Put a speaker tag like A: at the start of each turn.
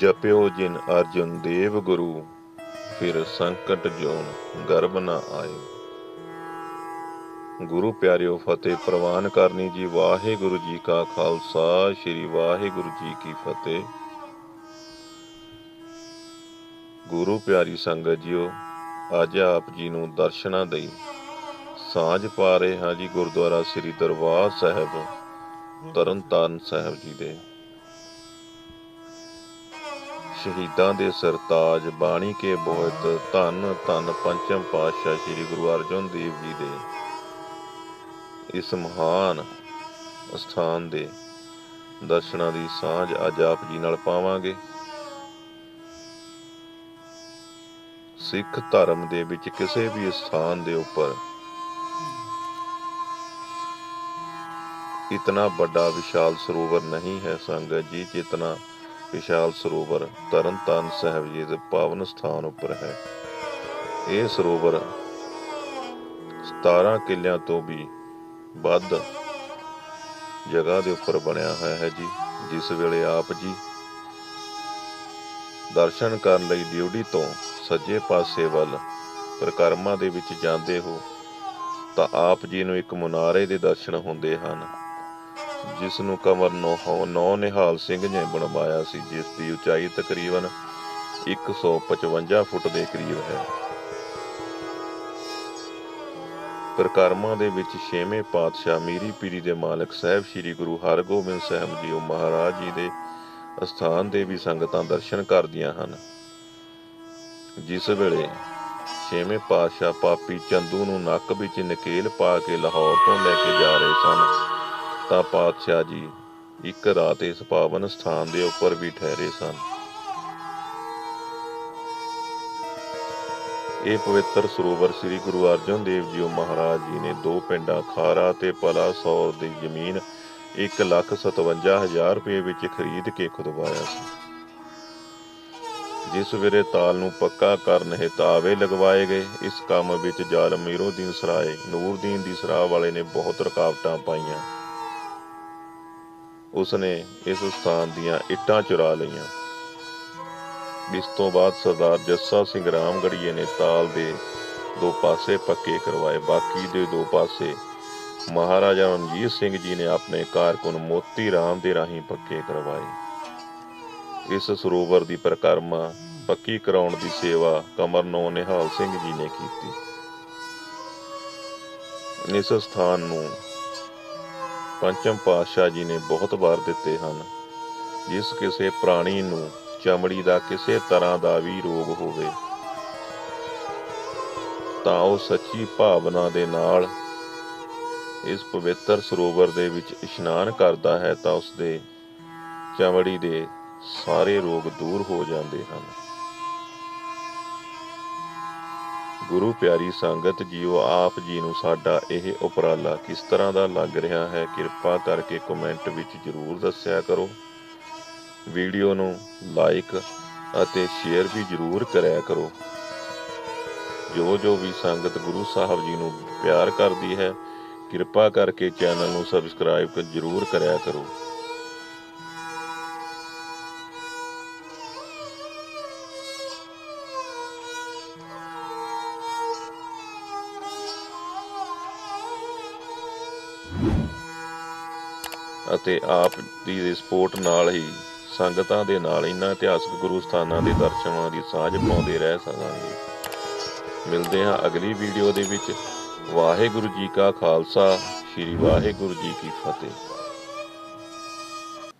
A: ਜਪਿਓ ਜਿਨ ਅਰਜੁਨ ਦੇਵ ਗੁਰੂ, ਫਿਰ ਸੰਕਟ ਜੋਨ ਗਰਭ ਨਾ ਆਇਓ ਗੁਰੂ ਪਿਆਰਿਓ, ਫਤਿਹ ਪ੍ਰਵਾਨ ਕਰਨੀ ਜੀ। ਵਾਹਿਗੁਰੂ ਜੀ ਕਾ ਖਾਲਸਾ, ਸ੍ਰੀ ਵਾਹਿਗੁਰੂ ਜੀ ਕੀ ਫਤਿਹ। ਗੁਰੂ ਪਿਆਰੀ ਸੰਗਤ ਜੀਓ, ਅੱਜ ਆਪ ਜੀ ਨੂੰ ਦਰਸ਼ਨਾਂ ਲਈ ਸਾਂਝ ਪਾ ਰਹੇ ਹਾਂ ਜੀ ਗੁਰਦੁਆਰਾ ਸ੍ਰੀ ਦਰਬਾਰ ਸਾਹਿਬ, ਤਰਨਤਾਰਨ ਸਾਹਿਬ ਜੀ ਦੇ। ਸ਼ਹੀਦਾਂ ਦੇ ਸਰਤਾਜ ਬਾਣੀ ਕੇ ਬੋਹਤ ਧੰਨ ਧੰਨ ਪੰਚਮ ਪਾਤਸ਼ਾਹ ਸ੍ਰੀ ਗੁਰੂ ਅਰਜਨ ਦੇਵ ਜੀ ਦੇ ਇਸ ਮਹਾਨ ਸਥਾਨ ਦੇ ਦਰਸ਼ਨਾਂ ਦੀ ਸਾਂਝ ਅੱਜ ਆਪ ਜੀ ਨਾਲ ਪਾਵਾਂਗੇ। ਸਿੱਖ ਧਰਮ ਦੇ ਵਿੱਚ ਕਿਸੇ ਵੀ ਸਥਾਨ ਦੇ ਉੱਪਰ ਇਤਨਾ ਵੱਡਾ ਵਿਸ਼ਾਲ ਸਰੋਵਰ ਨਹੀਂ ਹੈ ਸੰਗਤ ਜੀ, ਜਿਤਨਾ ਵਿਸ਼ਾਲ ਸਰੋਵਰ ਤਰਨਤਾਰਨ ਸਾਹਿਬ ਜੀ ਦੇ ਪਾਵਨ ਸਥਾਨ ਉੱਪਰ ਹੈ। ਇਹ ਸਰੋਵਰ 17 ਕਿੱਲਿਆਂ ਤੋਂ ਵੀ ਵੱਧ ਜਗ੍ਹਾ ਦੇ ਉੱਪਰ ਬਣਿਆ ਹੋਇਆ ਹੈ ਜੀ, ਜਿਸ ਵੇਲੇ ਆਪ ਜੀ ਦਰਸ਼ਨ ਕਰਨ ਲਈ ਡਿਊਟੀ ਤੋਂ ਸੱਜੇ ਪਾਸੇ ਵੱਲ ਪ੍ਰਕਰਮਾ ਦੇ ਵਿੱਚ ਜਾਂਦੇ ਹੋ, ਤਾਂ ਆਪ ਜੀ ਨੂੰ ਇੱਕ ਮੁਨਾਰੇ ਦੇ ਦਰਸ਼ਨ ਹੁੰਦੇ ਹਨ। ਜਿਸ ਨੂੰ ਕਮਰ ਨੌ ਨਿਹਾਲ ਸਿੰਘ ਨੇ ਬਣਵਾਇਆ ਸੀ, ਜਿਸ ਦੀ ਉਚਾਈ ਤਕਰੀਬਨ 155 ਫੁੱਟ ਦੇ ਕਰੀਬ ਹੈ। ਪ੍ਰਕਰਮਾਂ ਦੇ ਵਿੱਚ ਛੇਵੇਂ ਪਾਤਸ਼ਾਹ ਮੀਰੀ ਪੀਰੀ ਦੇ ਮਾਲਕ ਸਾਹਿਬ ਸ੍ਰੀ ਗੁਰੂ ਹਰਗੋਬਿੰਦ ਸਾਹਿਬ ਜੀ ਉਹ ਮਹਾਰਾਜ ਜੀ ਦੇ ਅਸਥਾਨ ਦੇ ਵੀ ਸੰਗਤਾਂ ਦਰਸ਼ਨ ਕਰਦੀਆਂ ਹਨ। ਜਿਸ ਵੇਲੇ ਛੇਵੇਂ ਪਾਤਸ਼ਾਹ ਪਾਪੀ ਚੰਦੂ ਨੂੰ ਨੱਕ ਵਿੱਚ ਨਕੇਲ ਪਾ ਕੇ ਲਾਹੌਰ ਤੋਂ ਲੈ ਕੇ ਜਾ ਰਹੇ ਸਨ ਤਾਂ ਪਾਤਸ਼ਾਹ ਜੀ ਇੱਕ ਰਾਤ ਇਸ ਪਾਵਨ ਸਥਾਨ ਦੇ ਉੱਪਰ ਵੀ ਠਹਿਰੇ ਸਨ। ਇਹ ਪਵਿੱਤਰ ਸਰੋਵਰ ਸ੍ਰੀ ਗੁਰੂ ਅਰਜਨ ਦੇਵ ਜੀ ਮਹਾਰਾਜ ਜੀ ਨੇ ਦੋ ਪਿੰਡਾਂ, ਖਾਰਾ ਤੇ ਪਲਾਸੌਰ ਦੀ ਜ਼ਮੀਨ 157000 ਰੁਪਏ ਵਿੱਚ ਖਰੀਦ ਕੇ ਖੁਦਵਾਇਆ ਸੀ। ਜਿਸ ਵੇਲੇ ਤਾਲ ਨੂੰ ਪੱਕਾ ਕਰਨ ਹਿਤ ਆਵੇ ਲਗਵਾਏ ਗਏ, ਇਸ ਕੰਮ ਵਿੱਚ ਜ਼ਾਲਮ ਮੀਰੋਦੀਨ ਸਰਾਏ, ਨੂਰਦੀਨ ਦੀ ਸਰਾਹ ਵਾਲੇ ਨੇ ਬਹੁਤ ਰੁਕਾਵਟਾਂ ਪਾਈਆਂ। ਉਸਨੇ ਇਸ ਸਥਾਨ ਦੀਆਂ ਇੱਟਾਂ ਚੁਰਾ ਲਈਆਂ। ਇਸ ਤੋਂ ਬਾਅਦ ਸਰਦਾਰ ਜੱਸਾ ਸਿੰਘ ਰਾਮਗੜੀਏ ਨੇ ਤਾਲ ਦੇ ਦੋ ਪਾਸੇ ਪੱਕੇ ਕਰਵਾਏ। ਬਾਕੀ ਦੇ ਦੋ ਪਾਸੇ ਮਹਾਰਾਜਾ ਰਣਜੀਤ ਸਿੰਘ ਜੀ ਨੇ ਆਪਣੇ ਕਾਰਕੁਨ ਮੋਤੀ ਰਾਮ ਦੇ ਰਾਹੀਂ ਪੱਕੇ ਕਰਵਾਏ। ਇਸ ਸਰੋਵਰ ਦੀ ਪ੍ਰਕਰਮਾ ਪੱਕੀ ਕਰਾਉਣ ਦੀ ਸੇਵਾ ਕਮਰਨੋ ਨਿਹਾਲ ਸਿੰਘ ਜੀ ਨੇ ਕੀਤੀ। ਇਸ ਸਥਾਨ ਨੂੰ ਪੰਚਮ ਪਾਤਸ਼ਾਹ ਜੀ ਨੇ ਬਹੁਤ ਵਾਰ ਦਿੱਤੇ ਹਨ। ਜਿਸ ਕਿਸੇ ਪ੍ਰਾਣੀ ਨੂੰ ਚਮੜੀ ਦਾ ਕਿਸੇ ਤਰ੍ਹਾਂ ਦਾ ਵੀ ਰੋਗ ਹੋਵੇ, ਤਾਂ ਉਹ ਸੱਚੀ ਭਾਵਨਾ ਦੇ ਨਾਲ ਇਸ ਪਵਿੱਤਰ ਸਰੋਵਰ ਦੇ ਵਿੱਚ ਇਸ਼ਨਾਨ ਕਰਦਾ ਹੈ, ਤਾਂ ਉਸ ਦੇ ਚਮੜੀ ਦੇ ਸਾਰੇ ਰੋਗ ਦੂਰ ਹੋ ਜਾਂਦੇ ਹਨ। ਗੁਰੂ ਪਿਆਰੀ ਸੰਗਤ, ਜੀਓ ਆਪ ਜੀ ਨੂੰ ਸਾਡਾ ਇਹ ਉਪਰਾਲਾ ਕਿਸ ਤਰ੍ਹਾਂ ਦਾ ਲੱਗ ਰਿਹਾ ਹੈ, ਕਿਰਪਾ ਕਰਕੇ ਕਮੈਂਟ ਵਿੱਚ ਜਰੂਰ ਦੱਸਿਆ ਕਰੋ। ਵੀਡੀਓ ਨੂੰ ਲਾਈਕ ਅਤੇ ਸ਼ੇਅਰ ਵੀ ਜਰੂਰ ਕਰਿਆ ਕਰੋ। ਜੋ ਜੋ ਵੀ ਸੰਗਤ ਗੁਰੂ ਸਾਹਿਬ ਜੀ ਨੂੰ ਪਿਆਰ ਕਰਦੀ ਹੈ, ਕਿਰਪਾ ਕਰਕੇ ਚੈਨਲ ਨੂੰ ਸਬਸਕ੍ਰਾਈਬ ਜਰੂਰ ਕਰਿਆ ਕਰੋ। ਅਤੇ ਆਪ ਦੀ ਸਪੋਰਟ ਨਾਲ ਹੀ ਸੰਗਤਾਂ ਦੇ ਨਾਲ ਇਹਨਾਂ ਇਤਿਹਾਸਕ ਗੁਰੂ ਸਥਾਨਾਂ ਦੇ ਦਰਸ਼ਨਾਂ ਦੀ ਸਾਂਝ ਪਾਉਂਦੇ ਰਹਿ ਸਕਾਂਗੇ। ਮਿਲਦੇ ਹਾਂ ਅਗਲੀ ਵੀਡੀਓ ਦੇ ਵਿੱਚ। ਵਾਹਿਗੁਰੂ ਜੀ ਕਾ ਖਾਲਸਾ, ਸ੍ਰੀ ਵਾਹਿਗੁਰੂ ਜੀ ਕੀ ਫਤਿਹ।